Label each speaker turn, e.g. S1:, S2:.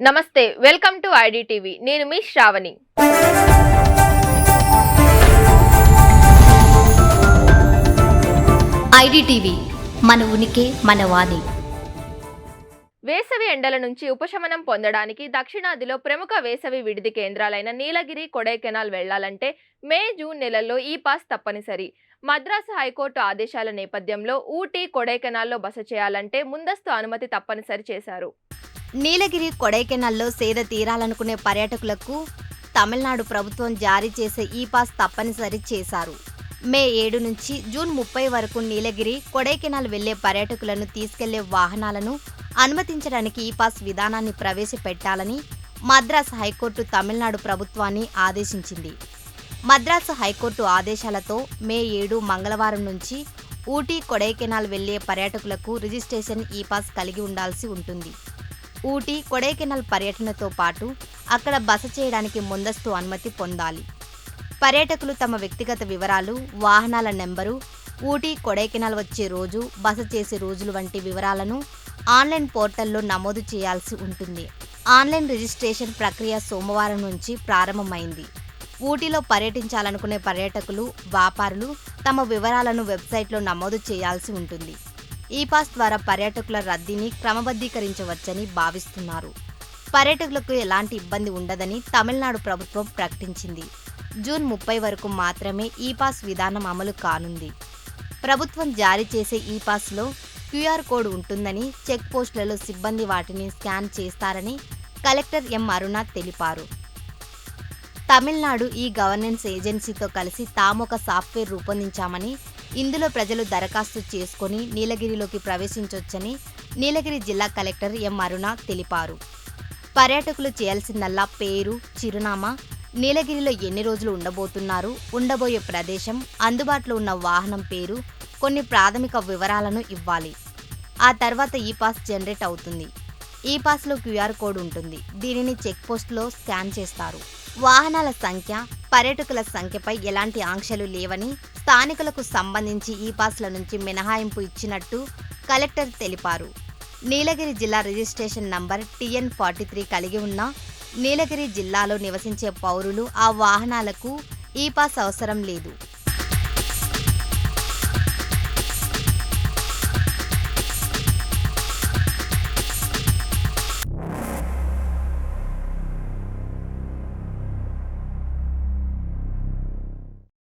S1: నమస్తే welcome to ID TV నేను మీ Shravani.
S2: IDTV మన ఉనికి మన వాణి.
S1: వేసవి ఎండల నుంచి ఉపశమనం పొందడానికి దక్షిణాదిలో ప్రముఖ వేసవి విడిది కేంద్రాలైన నీలగిరి కొడైకెనాల్ వెళ్ళాలంటే మే జూన్ నెలల్లో ఈ పాస్ తప్పనిసరి. మద్రాసు హైకోర్టు ఆదేశాల నేపథ్యంలో ఊటీ కొడైకెనాల్లో బస చేయాలంటే ముందస్తు అనుమతి తప్పనిసరి చేశారు.
S2: నీలగిరి కొడైకెనాల్లో సేద తీరాలనుకునే పర్యాటకులకు తమిళనాడు ప్రభుత్వం జారీ చేసే ఈ పాస్ తప్పనిసరి చేశారు. మే ఏడు నుంచి జూన్ ముప్పై వరకు నీలగిరి కొడైకెనాల్ వెళ్ళే పర్యాటకులను తీసుకెళ్ళే వాహనాలను అనుమతించడానికి ఈ పాస్ విధానాన్ని ప్రవేశపెట్టాలని మద్రాసు హైకోర్టు తమిళనాడు ప్రభుత్వాన్ని ఆదేశించింది. మద్రాసు హైకోర్టు ఆదేశాలతో మే ఏడు మంగళవారం నుంచి ఊటీ కొడైకెనాల్ వెళ్ళే పర్యాటకులకు రిజిస్ట్రేషన్ ఈ పాస్ కలిగి ఉండాల్సి ఉంటుంది. ఊటీ కొడైకెనాల్ పర్యటనతో పాటు అక్కడ బస చేయడానికి ముందస్తు అనుమతి పొందాలి. పర్యాటకులు తమ వ్యక్తిగత వివరాలు వాహనాల నెంబరు ఊటీ కొడైకెనాల్ వచ్చే రోజు బస చేసే రోజులు వంటి వివరాలను ఆన్లైన్ పోర్టల్లో నమోదు చేయాల్సి ఉంటుంది. ఆన్లైన్ రిజిస్ట్రేషన్ ప్రక్రియ సోమవారం నుంచి ప్రారంభమైంది. ఊటీలో పర్యటించాలనుకునే పర్యాటకులు వ్యాపారులు తమ వివరాలను వెబ్సైట్లో నమోదు చేయాల్సి ఉంటుంది. ఈ పాస్ ద్వారా పర్యాటకుల రద్దీని క్రమబద్ధీకరించవచ్చని భావిస్తున్నారు. పర్యాటకులకు ఎలాంటి ఇబ్బంది ఉండదని తమిళనాడు ప్రభుత్వం ప్రకటించింది. జూన్ ముప్పై వరకు మాత్రమే ఈ పాస్ విధానం అమలు కానుంది. ప్రభుత్వం జారీ చేసే ఈ పాస్లో క్యూఆర్ కోడ్ ఉంటుందని చెక్ పోస్టులలో సిబ్బంది వాటిని స్కాన్ చేస్తారని కలెక్టర్ ఎం. అరుణ తెలిపారు. తమిళనాడు ఈ గవర్నెన్స్ ఏజెన్సీతో కలిసి తామొక సాఫ్ట్వేర్ రూపొందించామని ఇందులో ప్రజలు దరఖాస్తు చేసుకొని నీలగిరిలోకి ప్రవేశించొచ్చని నీలగిరి జిల్లా కలెక్టర్ ఎం అరుణ తెలిపారు. పర్యాటకులు చేయాల్సిందల్లా పేరు చిరునామా నీలగిరిలో ఎన్ని రోజులు ఉండబోతున్నారు ఉండబోయే ప్రదేశం అందుబాటులో ఉన్న వాహనం పేరు కొన్ని ప్రాథమిక వివరాలను ఇవ్వాలి. ఆ తర్వాత ఈ పాస్ జనరేట్ అవుతుంది. ఈ పాస్లో క్యూఆర్ కోడ్ ఉంటుంది. దీనిని చెక్ పోస్ట్లో స్కాన్ చేస్తారు. వాహనాల సంఖ్య పర్యాటకుల సంఖ్యపై ఎలాంటి ఆంక్షలు లేవని స్థానికులకు సంబంధించి ఈ పాస్ల నుంచి మినహాయింపు ఇచ్చినట్టు కలెక్టర్ తెలిపారు. నీలగిరి జిల్లా registration number TN forty three కలిగి ఉన్న నీలగిరి జిల్లాలో నివసించే పౌరులు ఆ వాహనాలకు ఈ పాస్ అవసరం లేదు.